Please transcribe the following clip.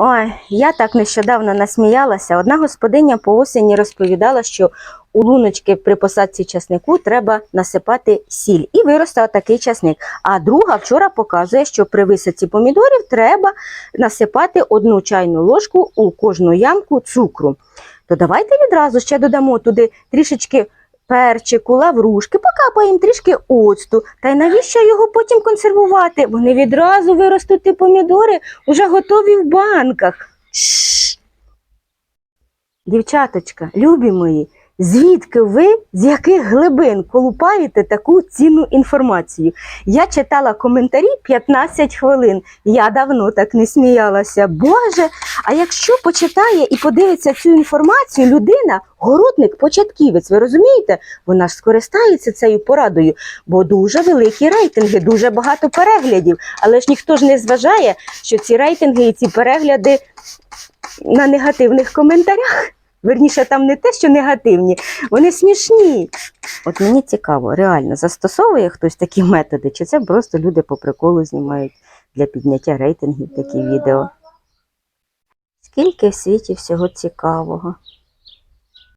Ой, я так нещодавно насміялася. Одна господиня по осені розповідала, що у луночки при посадці часнику треба насипати сіль, і виросте такий часник. А друга вчора показує, що при висадці помідорів треба насипати одну чайну ложку у кожну ямку цукру. То давайте відразу ще додамо туди трішечки перчику, лаврушки, покапаємо трішки оцту. Та й навіщо його потім консервувати? Вони відразу виростуть і помідори, уже готові в банках. Шш. Дівчаточка, любі мої, звідки ви з яких глибин колупаєте таку цінну інформацію? Я читала коментарі 15 хвилин. Я давно так не сміялася. Боже, а якщо почитає і подивиться цю інформацію, людина, городник, початківець, ви розумієте? Вона ж скористається цією порадою, бо дуже великі рейтинги, дуже багато переглядів. Але ж ніхто ж не зважає, що ці рейтинги і ці перегляди на негативних коментарях. Верніше, там не те, що негативні, вони смішні. От мені цікаво, реально застосовує хтось такі методи, чи це просто люди по приколу знімають для підняття рейтингів такі відео. Скільки в світі всього цікавого.